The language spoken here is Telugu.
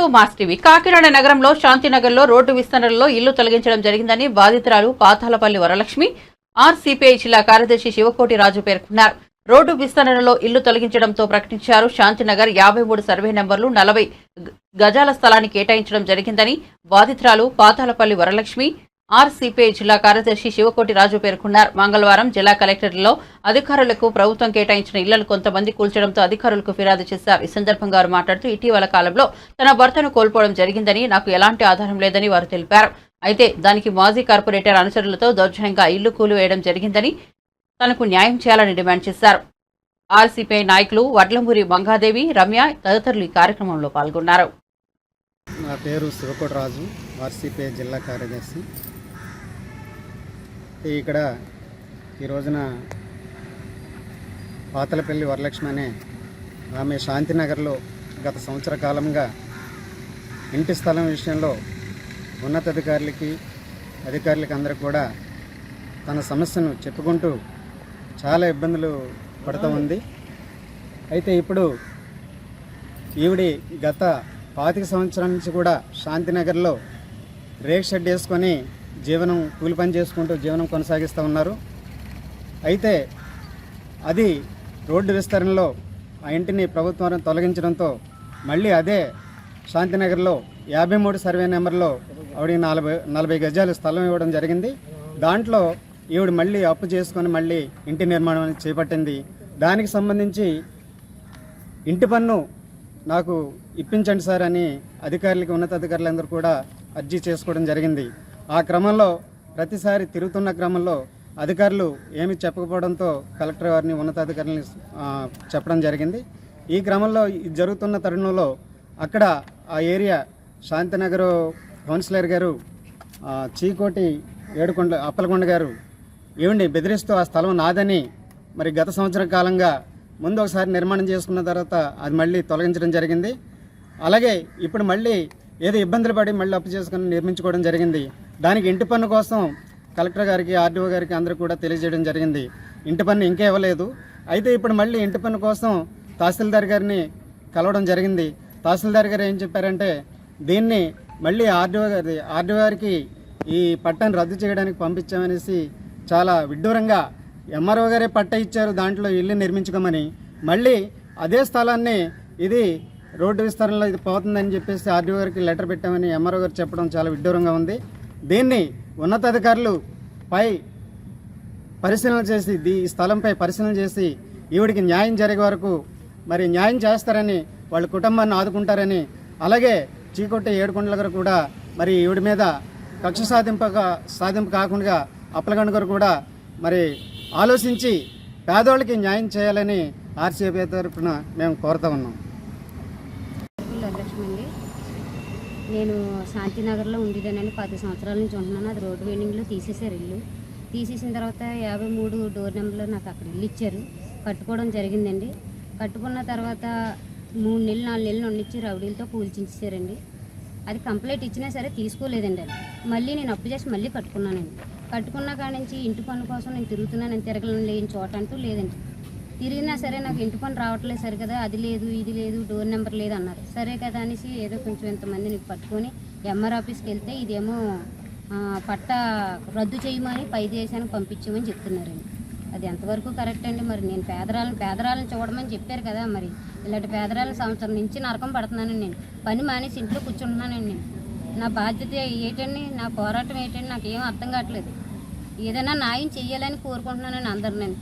To mass TV. కాకినాడ నగరంలో శాంతినగర్లో రోడ్డు విస్తరణలో ఇల్లు తొలగించడం జరిగిందని బాధితురాలు పాతాలపల్లి వరలక్ష్మి ఆర్సీపీఐ జిల్లా కార్యదర్శి శివకోటి రాజు పేర్కొన్నారు. రోడ్డు విస్తరణలో ఇల్లు తొలగించడంతో ప్రకటించారు శాంతినగర్ యాభై మూడు సర్వే నెంబర్లు నలభై గజాల స్థలాన్ని కేటాయించడం జరిగిందని బాధితురాలు పాతాలపల్లి వరలక్ష్మి ఆర్సీపీ జిల్లా కార్యదర్శి శివకోటి రాజు పేర్కొన్నారు. మంగళవారం జిల్లా కలెక్టర్లో అధికారులకు ప్రభుత్వం కేటాయించిన ఇళ్ళను కొంతమంది కూల్చడంతో అధికారులకు ఫిర్యాదు చేశారు. ఈ సందర్భంగా వారు మాట్లాడుతూ ఇటీవల కాలంలో తన భర్తను కోల్పోవడం జరిగిందని నాకు ఎలాంటి ఆధారం లేదని వారు తెలిపారు. అయితే దానికి మాజీ కార్పొరేటర్ అనుచరులతో దౌర్జన్యంగా ఇల్లు కూలివేయడం జరిగిందని తనకు న్యాయం చేయాలని డిమాండ్ చేశారు. ఆర్సీపీ నాయకులు వడ్లమూరి మంగాదేవి రమ్య తదితరులు ఈ కార్యక్రమంలో పాల్గొన్నారు. నా పేరు శివకోటరాజు ఆర్సీపీ జిల్లా కార్యదర్శి. ఇక్కడ ఈ రోజున పాతలపల్లి వరలక్ష్మి అనే ఆమె శాంతినగర్లో గత సంవత్సర కాలంగా ఇంటి స్థలం విషయంలో ఉన్నతాధికారులకి అధికారులకి అందరూ కూడా తన సమస్యను చెప్పుకుంటూ చాలా ఇబ్బందులు పడుతూ ఉంది. అయితే ఇప్పుడు ఈవిడి గత పాతిక సంవత్సరం నుంచి కూడా శాంతినగర్లో రేక్ షెడ్ వేసుకొని జీవనం కూలి పని చేసుకుంటూ జీవనం కొనసాగిస్తూ ఉన్నారు. అయితే అది రోడ్డు విస్తరణలో ఆ ఇంటిని ప్రభుత్వం తొలగించడంతో మళ్ళీ అదే శాంతినగర్లో యాభై మూడు సర్వే నెంబర్లో ఆవిడకి నలభై నలభై గజాలు స్థలం ఇవ్వడం జరిగింది. దాంట్లో ఈవిడ మళ్ళీ అప్పు చేసుకొని మళ్ళీ ఇంటి నిర్మాణం చేపట్టింది. దానికి సంబంధించి ఇంటి పన్ను నాకు ఇప్పించండి సార్ అని అధికారులకి ఉన్నతాధికారులందరూ కూడా అర్జీ చేసుకోవడం జరిగింది. ఆ క్రమంలో ప్రతిసారి తిరుగుతున్న క్రమంలో అధికారులు ఏమి చెప్పకపోవడంతో కలెక్టర్ వారిని ఉన్నతాధికారులని చెప్పడం జరిగింది. ఈ క్రమంలో జరుగుతున్న తరుణంలో అక్కడ ఆ ఏరియా శాంతినగర్ కౌన్సిలర్ గారు చీకోటి ఏడుకొండ అప్పలకొండ గారు ఏమండి బెదిరిస్తూ ఆ స్థలం నాదని మరి గత సంవత్సర కాలంగా ముందు ఒకసారి నిర్మాణం చేసుకున్న తర్వాత అది మళ్ళీ తొలగించడం జరిగింది. అలాగే ఇప్పుడు మళ్ళీ ఏదో ఇబ్బందులు పడి మళ్ళీ అప్పు చేసుకుని నిర్మించుకోవడం జరిగింది. దానికి ఇంటి పన్ను కోసం కలెక్టర్ గారికి ఆర్డీఓ గారికి అందరూ కూడా తెలియజేయడం జరిగింది. ఇంటి పన్ను ఇంకా ఇవ్వలేదు. అయితే ఇప్పుడు మళ్ళీ ఇంటి పన్ను కోసం తహసీల్దార్ గారిని కలవడం జరిగింది. తహసీల్దార్ గారు ఏం చెప్పారంటే దీన్ని మళ్ళీ ఆర్డీఓ గారి ఆర్డీఓ గారికి ఈ పట్టాన్ని రద్దు చేయడానికి పంపించామనేసి చాలా విడ్డూరంగా ఎంఆర్ఓ గారే పట్ట ఇచ్చారు. దాంట్లో ఇల్లు నిర్మించుకోమని. మళ్ళీ అదే స్థలాన్ని ఇది రోడ్డు విస్తరణలో ఇది పోతుందని చెప్పేసి ఆర్డీఓ గారికి లెటర్ పెట్టామని ఎంఆర్ఓ గారు చెప్పడం చాలా విడ్డూరంగా ఉంది. దీన్ని ఉన్నతాధికారులు పై పరిశీలన చేసి దీ ఈ స్థలంపై పరిశీలన చేసి ఈవిడికి న్యాయం జరిగే వరకు మరి న్యాయం చేస్తారని వాళ్ళ కుటుంబాన్ని ఆదుకుంటారని అలాగే చీకొట్టే ఏడుకొండల గారు కూడా మరి ఈవిడి మీద కక్ష సాధింపక సాధింపు కాకుండా అప్పలగండ్ గారు కూడా మరి ఆలోచించి పేదవాళ్ళకి న్యాయం చేయాలని ఆర్సీపీ తరఫున మేము కోరుతా ఉన్నాం. వరలక్ష్మి అండి. నేను శాంతినగర్లో ఉండేదానని పది సంవత్సరాల నుంచి ఉంటున్నాను. అది రోడ్డు వెండింగ్లో తీసేశారు ఇల్లు. తీసేసిన తర్వాత యాభై మూడు డోర్ నెంబర్లో నాకు అక్కడ ఇల్లు ఇచ్చారు. కట్టుకోవడం జరిగిందండి. కట్టుకున్న తర్వాత మూడు నెలలు నాలుగు నెలలు ఉండిచ్చి రౌడీలతో కూల్చించారండి అది కంప్లైంట్ ఇచ్చినా సరే తీసుకోలేదండి అది. మళ్ళీ నేను అప్పు చేసి మళ్ళీ కట్టుకున్నానండి. కట్టుకున్న కాడ నుంచి ఇంటి పన్ను కోసం నేను తిరుగుతున్నాను. నేను తిరగలను లేని చోట అంటూ లేదండి. తిరిగినా సరే నాకు ఇంటి పని రావట్లేదు సరే కదా అది లేదు ఇది లేదు డోర్ నెంబర్ లేదు అన్నారు. సరే కదా అనేసి ఏదో కొంచెం ఇంతమందిని పట్టుకొని ఎంఆర్ ఆఫీస్కి వెళ్తే ఇదేమో పట్ట రద్దు చేయమని పై దేశానికి పంపించమని చెప్తున్నారండి. అది ఎంతవరకు కరెక్ట్ అండి? మరి నేను పేదరాలను పేదరాలను చూడమని చెప్పారు కదా మరి. ఇలాంటి పేదరాలను సంవత్సరం నుంచి నరకం పడుతున్నానండి నేను. పని మానేసి ఇంట్లో కూర్చుంటున్నానండి నేను. నా బాధ్యత ఏంటండి? నా పోరాటం ఏంటండి? నాకు ఏం అర్థం కావట్లేదు. ఏదైనా న్యాయం చేయాలని కోరుకుంటున్నానండి అందరు నేను